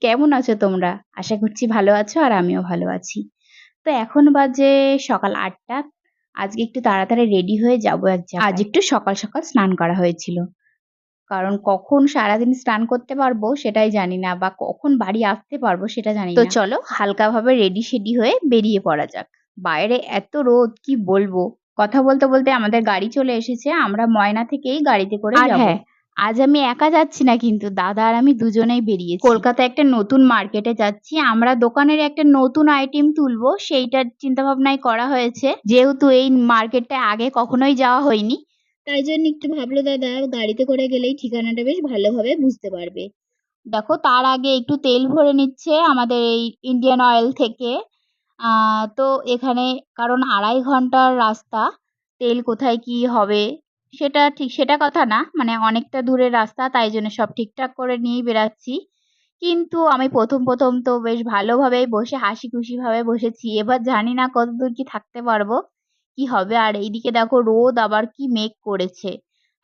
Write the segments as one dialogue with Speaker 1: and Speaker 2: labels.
Speaker 1: কেমন আছো তোমরা? আশা করছি ভালো আছো আর আমিও ভালো আছি। তো এখন বাজে সকাল আটটা আজকে একটু তাড়াতাড়ি রেডি হয়ে যাব এক। আজ একটু সকাল, সকাল স্নান করা হয়েছিল। কারণ কখন সারাদিন স্নান করতে পারব সেটাই জানি না বা কখন বাড়ি আসতে পারব সেটা জানি তো চলো হালকাভাবে রেডি সেডি হয়ে বেরিয়ে পড়া যাক। বাইরে এত রোদ কি বলব। কথা বলতে, বলতে আমাদের গাড়ি চলে এসেছে। আমরা ময়না থেকেই গাড়িতে করে
Speaker 2: আর। হ্যাঁ,
Speaker 1: আজ আমি একা যাচ্ছি না কিন্তু, দাদা আর আমি দুজনেই বেরিয়েছি। কলকাতায় একটা নতুন মার্কেটে যাচ্ছি। আমরা দোকানের একটা নতুন আইটেম তুলবো, সেইটার চিন্তাভাবনাই করা হয়েছে। যেহেতু এই মার্কেটটা আগে কখনোই যাওয়া হয়নি। তাই জন্য একটু ভাবলো, দাদা, গাড়িতে করে গেলেই ঠিকানাটা বেশ ভালোভাবে বুঝতে পারবে। দেখো, তার আগে একটু তেল ভরে নিচ্ছে আমাদের এই ইন্ডিয়ান অয়েল থেকে। তো এখানে, কারণ আড়াই ঘণ্টার রাস্তা তেল কোথায় কি হবে সেটা ঠিক সেটা কথা না। মানে অনেকটা দূরের রাস্তা তাই জন্য সব ঠিকঠাক করে নিয়েই বেরাচ্ছি। কিন্তু আমি ১ম, ১ম তো বেশ ভালোভাবেই বসে হাসি খুশিভাবে বসেছি। এবার জানি না কতদূর কি থাকতে পারব, কি হবে। আর এইদিকে দেখো রোদ আবার কি মেঘ করেছে।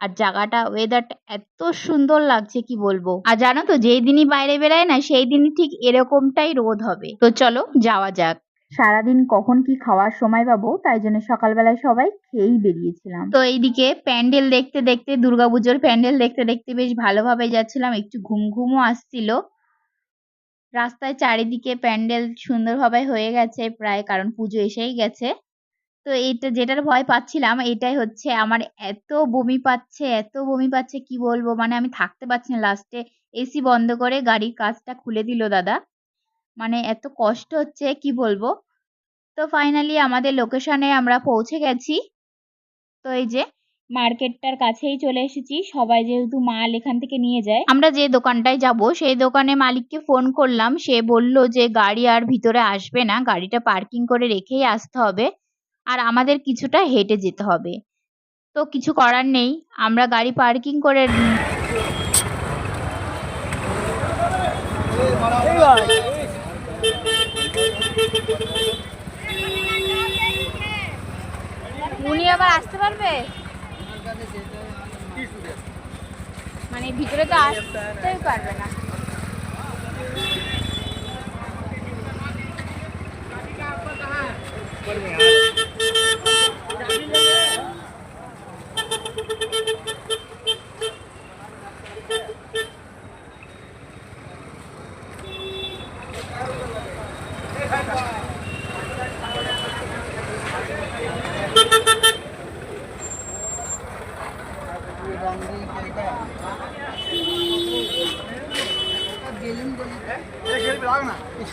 Speaker 1: আর জায়গাটা ওয়েদারটা এত সুন্দর লাগছে কি বলব। আর জানো তো যেই দিনই বাইরে বেরাই না সেই দিনই ঠিক এরকমটাই রোদ হবে। তো চলো যাওয়া যাক। সারাদিন কখন কি খাওয়ার সময় পাবো তাই জন্য সকালবেলায় সবাই খেয়েই বেরিয়েছিলাম। তো এইদিকে প্যান্ডেল দেখতে, দেখতে দুর্গাপুজোর প্যান্ডেল দেখতে, দেখতে বেশ ভালোভাবে যাচ্ছিলাম। একটু ঘুম, ঘুমও আসছিল। রাস্তায় চারিদিকে প্যান্ডেল সুন্দরভাবে হয়ে গেছে প্রায় কারণ পুজো এসেই গেছে। তো এইটা যেটার ভয় পাচ্ছিলাম এটাই হচ্ছে আমার এত বমি পাচ্ছে, এত বমি পাচ্ছে কি বলব। মানে আমি থাকতে পারছি না লাস্টে এসি বন্ধ করে গাড়ির কাঁচটা খুলে দিল দাদা। মানে এত কষ্ট হচ্ছে, কি বলব। তো ফাইনালি আমাদের লোকেশনে আমরা পৌঁছে গেছি। তো এই যে মার্কেটটার কাছেই চলে এসেছি। সবাই যেহেতু মাল এখান থেকে নিয়ে যায়। আমরা যে দোকানটায় যাব, সেই দোকানে মালিককে ফোন করলাম। সে বলল যে গাড়ি আর ভিতরে আসবে না। গাড়িটা পার্কিং করে রেখেই আসতে হবে। আর আমাদের কিছুটা হেঁটে যেতে হবে। তো কিছু করার নেই। আমরা গাড়ি পার্কিং করে
Speaker 2: উনি আবার আসতে পারবে? মানে ভিতরে তো আসতেই পারবে না।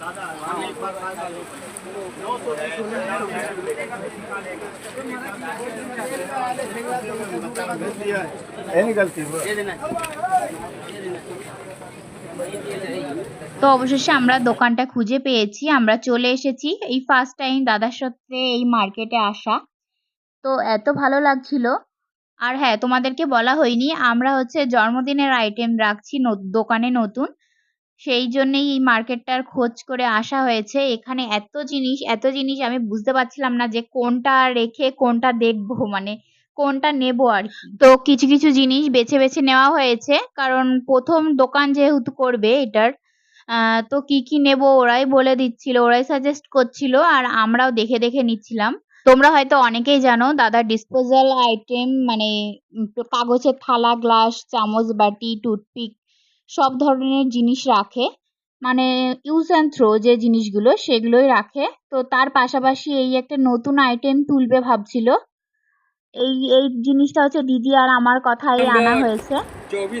Speaker 2: তো
Speaker 1: অবশেষে আমরা দোকানটা খুঁজে পেয়েছি। আমরা চলে এসেছি। এই ফার্স্ট টাইম দাদার সাথে এই মার্কেটে আসা। তো এত ভালো লাগছিল। আর হ্যাঁ তোমাদেরকে বলা হয়নি, আমরা হচ্ছে জন্মদিনের আইটেম রাখছি দোকানে নতুন। সেই জন্যেই এই মার্কেটটার খোঁজ করে আসা হয়েছে। এখানে এত জিনিস, এত জিনিস আমি বুঝতে পারছিলাম না যে কোনটা রেখে কোনটা দেখব মানে কোনটা নেব আরকি। তো কিছু, কিছু জিনিস বেছে, বেছে নেওয়া হয়েছে। কারণ প্রথম দোকান যেহেতু করবে এটার তো কি, কি নেব ওরাই বলে দিচ্ছিল, ওরাই সাজেস্ট করছিল আর আমরাও দেখে, দেখে নিচ্ছিলাম। তোমরা হয়তো অনেকেই জানো দাদা ডিসপোজাল আইটেম মানে কাগজের থালা, গ্লাস, চামচ, বাটি, টুথপিক সব ধরনের জিনিস রাখে। মানে ইউজ অ্যান্ড থ্রো যে জিনিসগুলো সেগুলোই রাখে। তো তার পাশাপাশি এই একটা নতুন আইটেম তুলবে ভাবছিল। এই এই জিনিসটা হচ্ছে দিদি আর আমার কথাই আনা হয়েছে।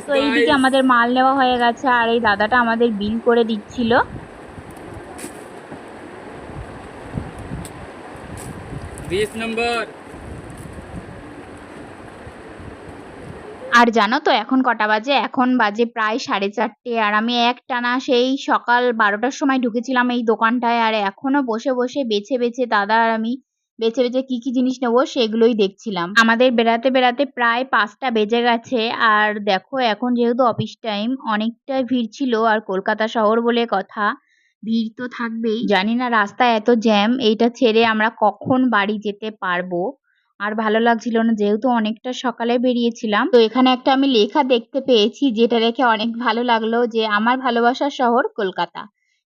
Speaker 1: তো এইদিকে আমাদের মাল নেওয়া হয়ে গেছে আর এই দাদাটা আমাদের বিল করে দিচ্ছিল।
Speaker 3: This number
Speaker 1: আর জানো তো, এখন কটা বাজে? এখন বাজে প্রায় সাড়ে চারটে আর আমি এক টানা সেই সকাল বারোটার সময় ঢুকেছিলাম এই দোকানটায় আর এখনও বসে বসে বেছে বেছে দাদা আর আমি বেছে বেছে কি কি জিনিস নেব সেগুলোই দেখছিলাম। আমাদের বেড়াতে বেড়াতে প্রায় পাঁচটা বেজে গেছে আর দেখো এখন যেহেতু অফিস টাইম, অনেকটাই ভিড় ছিল আর কলকাতা শহর বলে কথা, ভিড় তো থাকবেই। জানি না রাস্তায় এত জ্যাম, এইটা ছেড়ে আমরা কখন বাড়ি যেতে পারব? আর ভালো লাগছিল না, যেহেতু অনেকটা সকালে বেরিয়েছিলাম। তো এখানে একটা আমি লেখা দেখতে পেয়েছি, যেটা দেখে অনেক ভালো লাগল যে, আমার ভালোবাসার শহর কলকাতা।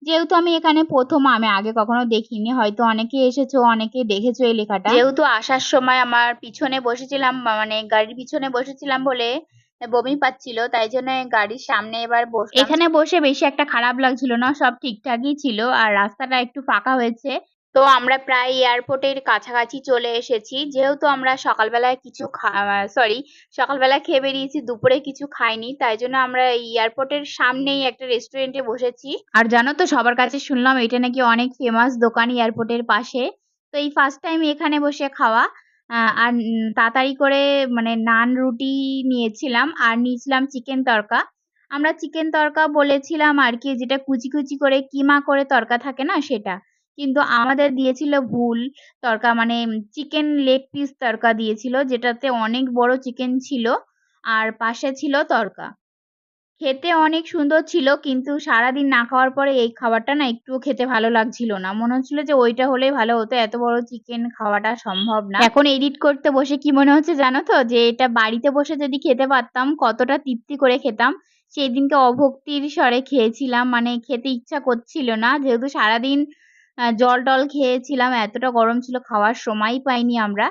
Speaker 1: যেহেতু আমি এখানে প্রথম, আমি আগে কখনো দেখিনি, হয়তো অনেকে এসেছ, অনেকে দেখেছ এই লেখাটা। যেহেতু আসার সময় আমার পিছনে বসেছিলাম মানে গাড়ির পিছনে বসেছিলাম বলে বমি পাচ্ছিল, তাই জন্য গাড়ির সামনে এবার বস এখানে বসে বেশি একটা খারাপ লাগছিল না, সব ঠিকঠাকই ছিল, আর রাস্তাটা একটু ফাঁকা হয়েছে। তো আমরা প্রায় এয়ারপোর্টের কাছাকাছি চলে এসেছি। যেহেতু আমরা সকালবেলায় কিছু সরি সকালবেলা খেয়ে বেরিয়েছি, দুপুরে কিছু খাইনি, তাই জন্য আমরা এয়ারপোর্টের সামনেই একটা রেস্টুরেন্টে বসেছি। আর জানো তো, সবার কাছে শুনলাম এটা নাকি অনেক ফেমাস দোকান এয়ারপোর্টের পাশে। তো এই ফার্স্ট টাইম এখানে বসে খাওয়া আর তাড়াতাড়ি করে মানে নান রুটি নিয়েছিলাম আর নিয়েছিলাম চিকেন তরকা। আমরা চিকেন তরকা বলেছিলাম আর কি, যেটা কুচি কুচি করে কিমা করে তরকা থাকে না সেটা। কিন্তু আমাদের দিয়েছিল ভুল তড়কা মানে চিকেন লেগ পিস তড়কা দিয়েছিল, যেটাতে অনেক বড় চিকেন ছিল আর পাশে ছিল তড়কা খেতে অনেক সুন্দর ছিল, কিন্তু সারাদিন না খাওয়ার পরে এই খাবারটা না একটুও খেতে ভালো লাগছিল না। মনে হচ্ছিল যে ওইটা হলেই ভালো হতো, এত বড় চিকেন খাওয়াটা সম্ভব না। এখন এডিট করতে বসে কি মনে হচ্ছে জানো তো? যে এটা বাড়িতে বসে যদি খেতে পারতাম, কতটা তৃপ্তি করে খেতাম। সেই দিনকে অভক্তির স্বরে খেয়েছিলাম মানে খেতে ইচ্ছা করছিল না, যেহেতু সারাদিন জল টল খেয়েছিলাম, এতটা গরম ছিল, খাওয়ার সময়ই পাইনি আমরা।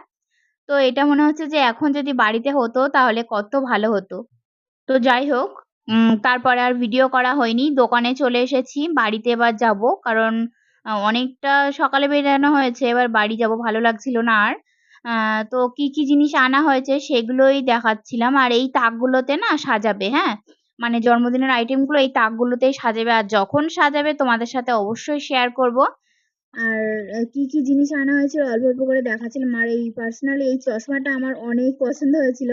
Speaker 1: তো এটা মনে হচ্ছে যে এখন যদি বাড়িতে হতো, তাহলে কত ভালো হতো। তো যাই হোক তারপরে আর ভিডিও করা হয়নি। দোকানে চলে এসেছি, বাড়িতে এবার যাব। কারণ অনেকটা সকালে বেরানো হয়েছে, এবার বাড়ি যাব, ভালো লাগছিল না আর। তো কি কি জিনিস আনা হয়েছে, সেগুলোই দেখাচ্ছিলাম। আর এই তাকগুলোতে না সাজাবে হ্যাঁ? মানে জন্মদিনের আইটেমগুলো এই তাকগুলোতেই সাজাবে। আর যখন সাজাবে, তোমাদের সাথে অবশ্যই শেয়ার করব। আর কি কি জিনিস আনা হয়েছিল? অল্প অল্প করে দেখাচ্ছিলাম। আর এই পার্সোনালি এই চশমাটা আমার অনেক পছন্দ হয়েছিল।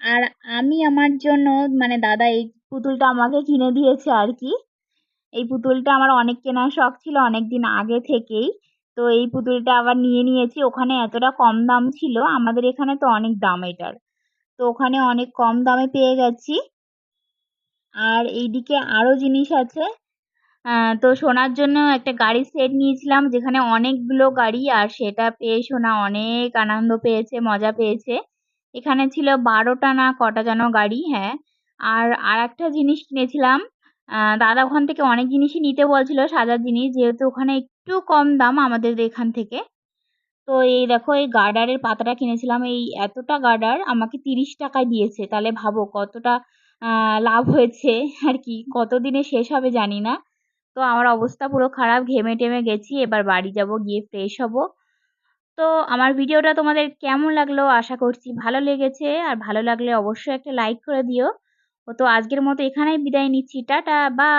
Speaker 1: আর আমি আমার জন্য মানে দাদা এই পুতুলটা আমাকে কিনে দিয়েছে আর কি এই পুতুলটা আমার অনেক কেনার শখ ছিল অনেক দিন আগে থেকেই। তো এই পুতুলটা আবার নিয়ে নিয়েছি। ওখানে এতটা কম দাম ছিল। আমাদের এখানে তো অনেক দাম এটার। তো ওখানে অনেক কম দামে পেয়ে গেছি। আর এইদিকে আরও জিনিস আছে। তো সোনার জন্য একটা গাড়ির সেট নিয়েছিলাম, যেখানে অনেকগুলো গাড়ি, আর সেটা পেয়ে সোনা অনেক আনন্দ পেয়েছে, মজা পেয়েছে। এখানে ছিল বারোটা না কটা যেন গাড়ি হ্যাঁ। আর আর একটা জিনিস কিনেছিলাম দাদা ওখান থেকে অনেক জিনিসই নিতে বলছিল, সাজার জিনিস, যেহেতু ওখানে একটু কম দাম আমাদের এখান থেকে। তো এই দেখো, এই গার্ডারের পাতাটা কিনেছিলাম, এই এতটা গার্ডার আমাকে তিরিশ টাকায় দিয়েছে, তাহলে ভাবো কতটা লাভ হয়েছে, আর কি, কতদিনে শেষ হবে জানি না। তো আমার অবস্থা পুরো খারাপ, ঘেমে টেমে গেছি, এবার বাড়ি যাব, গিয়ে ফ্রেশ হব। তো আমার ভিডিওটা তোমাদের কেমন লাগল আশা করছি ভালো লেগেছে, আর ভালো লাগলে অবশ্যই একটা লাইক করে দিও। তো আজকের মতো এখানেই বিদায় নিচ্ছি, টাটা বা